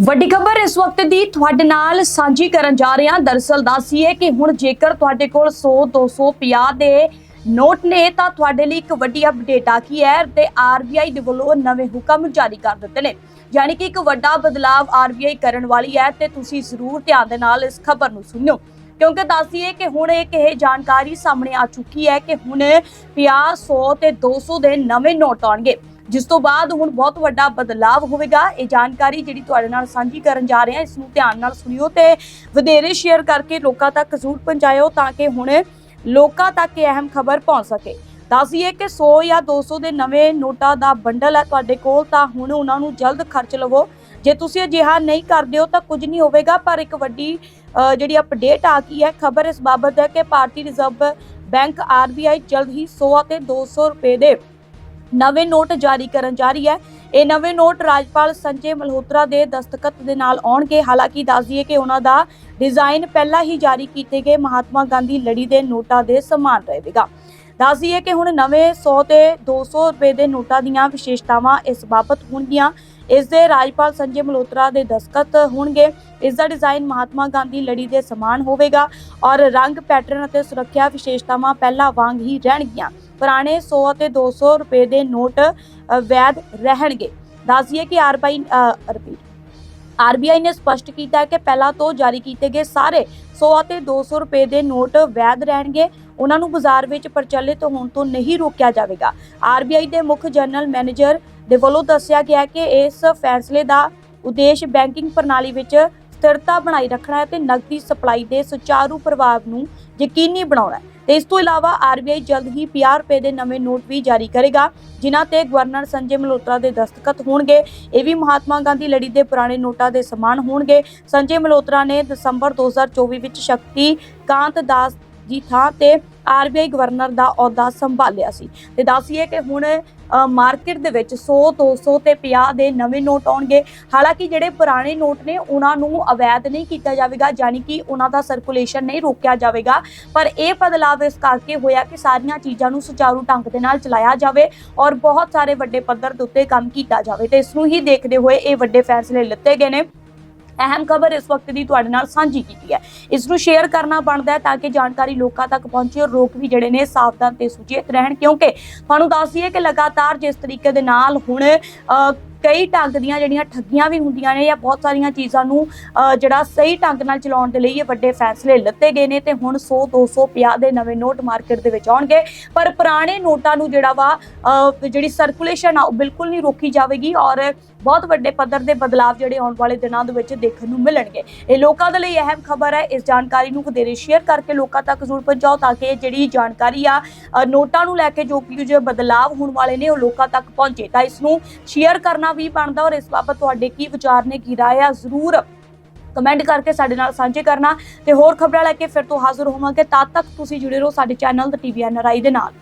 ਵੱਡੀ ਖਬਰ ਇਸ ਵਕਤ ਦੀ ਤੁਹਾਡੇ ਨਾਲ ਸਾਂਝੀ ਕਰਨ ਜਾ ਰਹੇ ਹਾਂ। ਦਰਸਲ ਹੈ ਕਿ ਹੁਣ ਜੇਕਰ ਤੁਹਾਡੇ ਕੋਲ 100 250 ਦੇ ਨੋਟ ਨੇ, ਤਾਂ ਤੁਹਾਡੇ ਲਈ ਇੱਕ ਵੱਡੀ ਅਪਡੇਟ ਆ ਗਈ ਹੈ ਤੇ ਆਰਬੀਆਈ ਦੇ ਵੱਲੋਂ ਨਵੇਂ ਹੁਕਮ ਜਾਰੀ ਕਰ ਦਿੱਤੇ ਨੇ। ਯਾਨੀ ਕਿ ਇੱਕ ਵੱਡਾ ਬਦਲਾਵ ਆਰਬੀਆਈ ਕਰਨ ਵਾਲੀ ਹੈ ਤੇ ਤੁਸੀਂ ਜ਼ਰੂਰ ਧਿਆਨ ਦੇ ਨਾਲ ਇਸ ਖਬਰ ਨੂੰ ਸੁਣਿਓ। ਕਿਉਂਕਿ ਦੱਸੀਏ ਕਿ ਹੁਣ ਇੱਕ ਇਹ ਜਾਣਕਾਰੀ ਸਾਹਮਣੇ ਆ ਚੁੱਕੀ ਹੈ ਕਿ ਹੁਣ 50 100 ਤੇ 200 ਦੇ ਨਵੇਂ ਨੋਟ ਆਉਣਗੇ। ਜਿਸ ਤੋਂ ਬਾਅਦ ਹੁਣ ਬਹੁਤ ਵੱਡਾ ਬਦਲਾਵ ਹੋਵੇਗਾ। ਇਹ ਜਾਣਕਾਰੀ ਜਿਹੜੀ ਤੁਹਾਡੇ ਨਾਲ ਸਾਂਝੀ ਕਰਨ ਜਾ ਰਹੇ ਹਾਂ, ਇਸ ਨੂੰ ਧਿਆਨ ਨਾਲ ਸੁਣਿਓ ਤੇ ਵਧੇਰੇ ਸ਼ੇਅਰ ਕਰਕੇ ਲੋਕਾਂ ਤੱਕ ਜ਼ਰੂਰ ਪਹੁੰਚਾਇਓ ਤਾਂ ਕਿ ਹੁਣ ਲੋਕਾਂ ਤੱਕ ਇਹ ਅਹਿਮ ਖਬਰ ਪਹੁੰਚ ਸਕੇ। ਦੱਸੀਏ ਕਿ 100 ਜਾਂ 200 ਦੇ ਨਵੇਂ ਨੋਟਾਂ ਦਾ ਬੰਡਲ ਹੈ ਤੁਹਾਡੇ ਕੋਲ, ਤਾਂ ਹੁਣ ਉਹਨਾਂ ਨੂੰ ਜਲਦ ਖਰਚ ਲਵੋ। ਜੇ ਤੁਸੀਂ ਅਜਿਹਾ ਨਹੀਂ ਕਰਦੇ ਹੋ ਤਾਂ ਕੁਝ ਨਹੀਂ ਹੋਵੇਗਾ, ਪਰ ਇੱਕ ਵੱਡੀ ਜਿਹੜੀ ਅਪਡੇਟ ਆ ਗਈ ਹੈ, ਖਬਰ ਇਸ ਬਾਬਤ ਹੈ ਕਿ ਭਾਰਤੀ ਰਿਜ਼ਰਵ ਬੈਂਕ ਆਰਬੀਆਈ ਜਲਦ ਹੀ 100 ਅਤੇ 200 ਰੁਪਏ ਦੇ ਨਵੇਂ ਨੋਟ ਜਾਰੀ ਕਰਨ ਜਾ ਰਹੀ ਹੈ। ਇਹ ਨਵੇਂ ਨੋਟ ਰਾਜਪਾਲ ਸੰਜੇ ਮਲਹੋਤਰਾ ਦੇ ਦਸਤਖਤ ਦੇ ਨਾਲ ਆਉਣਗੇ। ਹਾਲਾਂਕਿ ਦੱਸ ਦਈਏ ਕਿ ਉਹਨਾਂ ਦਾ ਡਿਜ਼ਾਈਨ ਪਹਿਲਾਂ ਹੀ ਜਾਰੀ ਕੀਤੇ ਗਏ। ਮਹਾਤਮਾ ਗਾਂਧੀ ਲੜੀ ਦੇ ਨੋਟਾਂ ਦੇ ਸਮਾਨ ਰਹੇਗਾ। ਦੱਸ ਦਈਏ ਕਿ ਹੁਣ ਨਵੇਂ 100 ਤੇ 200 ਰੁਪਏ ਦੇ ਨੋਟਾਂ ਦੀਆਂ ਵਿਸ਼ੇਸ਼ਤਾਵਾਂ ਇਸ ਬਾਬਤ ਹੋਣਗੀਆਂ। ਇਸ ਦੇ ਰਾਜਪਾਲ ਸੰਜੇ ਮਲਹੋਤਰਾ ਦੇ ਦਸਤਖਤ ਹੋਣਗੇ। ਇਸ ਦਾ ਡਿਜ਼ਾਈਨ ਮਹਾਤਮਾ ਗਾਂਧੀ ਲੜੀ ਦੇ ਸਮਾਨ ਹੋਵੇਗਾ ਔਰ ਰੰਗ ਪੈਟਰਨ ਅਤੇ ਸੁਰੱਖਿਆ ਵਿਸ਼ੇਸ਼ਤਾਵਾਂ ਪਹਿਲਾਂ ਵਾਂਗ ਹੀ ਰਹਿਣਗੀਆਂ। ਪੁਰਾਣੇ 100 ਅਤੇ 200 ਰੁਪਏ ਦੇ ਨੋਟ ਵੈਧ ਰਹਿਣਗੇ। ਦੱਸਿਏ ਕਿ ਆਰਬੀਆਈ ਰਿਪੀਟ। ਆਰਬੀਆਈ ਨੇ ਸਪਸ਼ਟ ਕੀਤਾ ਹੈ ਕਿ ਪਹਿਲਾਂ ਤੋਂ ਜਾਰੀ ਕੀਤੇ ਗਏ ਸਾਰੇ 100 ਅਤੇ 200 ਰੁਪਏ ਦੇ ਨੋਟ ਵੈਧ ਰਹਿਣਗੇ। ਉਹਨਾਂ ਨੂੰ ਬਾਜ਼ਾਰ ਵਿੱਚ ਪ੍ਰਚਲਿਤ ਹੋਣ ਤੋਂ ਨਹੀਂ ਰੋਕਿਆ ਜਾਵੇਗਾ। ਆਰਬੀਆਈ ਦੇ ਮੁੱਖ ਜਨਰਲ ਮੈਨੇਜਰ ਦੇ ਵੱਲੋਂ ਦੱਸਿਆ ਗਿਆ ਕਿ ਇਸ ਫੈਸਲੇ ਦਾ ਉਦੇਸ਼ ਬੈਂਕਿੰਗ ਪ੍ਰਣਾਲੀ ਵਿੱਚ ਸਥਿਰਤਾ ਬਣਾਈ ਰੱਖਣਾ ਹੈ ਤੇ ਨਕਦੀ ਸਪਲਾਈ ਦੇ ਸੁਚਾਰੂ ਪ੍ਰਭਾਵ ਨੂੰ ਯਕੀਨੀ ਬਣਾਉਣਾ ਹੈ। ਤੇ ਇਸ ਤੋਂ ਇਲਾਵਾ ਆਰਬੀਆਈ ਜਲਦ ਹੀ 50 ਰੁਪਏ ਦੇ ਨਵੇਂ ਨੋਟ ਵੀ ਜਾਰੀ ਕਰੇਗਾ, ਜਿਨ੍ਹਾਂ ਤੇ ਗਵਰਨਰ ਸੰਜੇ ਮਲਹੋਤਰਾ ਦੇ ਦਸਤਖਤ ਹੋਣਗੇ। ਇਹ ਵੀ ਮਹਾਤਮਾ ਗਾਂਧੀ ਲੜੀ ਦੇ ਪੁਰਾਣੇ ਨੋਟਾਂ ਦੇ ਸਮਾਨ ਹੋਣਗੇ। ਸੰਜੇ ਮਲਹੋਤਰਾ ਨੇ ਦਸੰਬਰ 2024 ਵਿੱਚ ਸ਼ਕਤੀ ਕਾਂਤ ਦਾਸ ਦੀ ਥਾਂ ਤੇ ਆਰਬੀਆਈ ਗਵਰਨਰ ਦਾ ਅਹੁਦਾ ਸੰਭਾਲਿਆ ਸੀ। ਤੇ ਦੱਸੀਏ ਕਿ ਹੁਣ ਮਾਰਕੀਟ ਦੇ ਵਿੱਚ 100 200 ਤੇ 50 ਦੇ ਨਵੇਂ ਨੋਟ ਆਉਣਗੇ। ਹਾਲਾਂਕਿ ਜਿਹੜੇ ਪੁਰਾਣੇ ਨੋਟ ਨੇ, ਉਹਨਾਂ ਨੂੰ ਅਵੈਧ ਨਹੀਂ ਕੀਤਾ ਜਾਵੇਗਾ, ਯਾਨੀ ਕਿ ਉਹਨਾਂ ਦਾ ਸਰਕੂਲੇਸ਼ਨ ਨਹੀਂ ਰੋਕਿਆ ਜਾਵੇਗਾ। ਪਰ ਇਹ ਬਦਲਾਵ ਇਸ ਕਰਕੇ ਹੋਇਆ ਕਿ ਸਾਰੀਆਂ ਚੀਜ਼ਾਂ ਨੂੰ ਸੁਚਾਰੂ ਢੰਗ ਦੇ ਨਾਲ ਚਲਾਇਆ ਜਾਵੇ ਔਰ ਬਹੁਤ ਸਾਰੇ ਵੱਡੇ ਪੱਧਰ ਦੇ ਉੱਤੇ ਕੰਮ ਕੀਤਾ ਜਾਵੇ। ਤੇ ਇਸ ਨੂੰ ਹੀ ਦੇਖਦੇ ਹੋਏ ਇਹ ਵੱਡੇ ਫੈਸਲੇ ਲਿੱਤੇ ਗਏ ਨੇ। ਅਹਿਮ ਖਬਰ ਇਸ ਵਕਤ ਦੀ ਤੁਹਾਡੇ ਨਾਲ ਸਾਂਝੀ ਕੀਤੀ ਹੈ। ਇਸ ਨੂੰ ਸ਼ੇਅਰ ਕਰਨਾ ਬਣਦਾ ਹੈ ਤਾਂ ਕਿ ਜਾਣਕਾਰੀ ਲੋਕਾਂ ਤੱਕ ਪਹੁੰਚੇ ਔਰ ਲੋਕ ਵੀ ਜਿਹੜੇ ਨੇ ਸਾਵਧਾਨ ਤੇ ਸੁਚੇਤ ਰਹਿਣ ਕਿਉਂਕਿ ਤੁਹਾਨੂੰ ਦੱਸ ਦਈਏ ਕਿ ਲਗਾਤਾਰ ਜਿਸ ਤਰੀਕੇ ਦੇ ਨਾਲ ਹੁਣ ਅ, ਕਈ ਢੰਗ ਦੀਆਂ ਜਿਹੜੀਆਂ ਠੱਗੀਆਂ ਵੀ ਹੁੰਦੀਆਂ ਨੇ ਜਾਂ ਬਹੁਤ ਸਾਰੀਆਂ ਚੀਜ਼ਾਂ ਨੂੰ ਜਿਹੜਾ ਸਹੀ ਢੰਗ ਨਾਲ ਚਲਾਉਣ ਦੇ ਲਈ ਇਹ ਵੱਡੇ ਫੈਸਲੇ ਲਿੱਤੇ ਗਏ ਨੇ ਤੇ ਹੁਣ 100 250 ਦੇ ਨਵੇਂ ਨੋਟ ਮਾਰਕੀਟ ਦੇ ਵਿੱਚ ਆਉਣਗੇ। ਪਰ ਪੁਰਾਣੇ ਨੋਟਾਂ ਨੂੰ ਜਿਹੜਾ ਵਾ ਜਿਹੜੀ ਸਰਕੂਲੇਸ਼ਨ ਆ ਉਹ ਬਿਲਕੁਲ ਨਹੀਂ ਰੋਕੀ ਜਾਵੇਗੀ ਔਰ ਬਹੁਤ ਵੱਡੇ ਪੱਧਰ ਦੇ ਬਦਲਾਅ ਜਿਹੜੇ ਆਉਣ ਵਾਲੇ ਦਿਨਾਂ ਦੇ ਵਿੱਚ ਦੇਖਣ ਨੂੰ ਮਿਲਣਗੇ। ਇਹ ਲੋਕਾਂ ਦੇ ਲਈ ਅਹਿਮ ਖਬਰ ਹੈ। ਇਸ ਜਾਣਕਾਰੀ ਨੂੰ ਵਧੇਰੇ ਸ਼ੇਅਰ ਕਰਕੇ ਲੋਕਾਂ ਤੱਕ ਜ਼ਰੂਰ ਪਹੁੰਚਾਓ ਤਾਂ ਕਿ ਇਹ ਜਿਹੜੀ ਜਾਣਕਾਰੀ ਆ ਨੋਟਾਂ ਨੂੰ ਲੈ ਕੇ ਜੋ ਕੁਝ ਬਦਲਾਅ ਹੋਣ ਵਾਲੇ ਨੇ ਉਹ ਲੋਕਾਂ ਤੱਕ ਪਹੁੰਚੇ। ਤਾਂ ਇਸ ਨੂੰ ਸ਼ੇਅਰ ਕਰਨਾ ਕਰਨਾ ਵੀ ਬਣਦਾ ਔਰ ਇਸ ਬਾਬਤ ਤੁਹਾਡੇ ਕੀ ਵਿਚਾਰ ਨੇ, ਕੀ ਰਾਏ ਆ, ਜ਼ਰੂਰ ਕਮੈਂਟ ਕਰਕੇ ਸਾਡੇ ਨਾਲ ਸਾਂਝੇ ਕਰਨਾ ਤੇ ਹੋਰ ਖਬਰਾਂ ਲੈ ਕੇ ਫਿਰ ਤੋਂ ਹਾਜ਼ਰ ਹੋਵਾਂਗੇ। ਤਦ ਤੱਕ ਤੁਸੀਂ ਜੁੜੇ ਰਹੋ ਸਾਡੇ ਚੈਨਲ ਤੇ ਟੀਵੀ ਐਨਆਰਆਈ ਦੇ ਨਾਲ।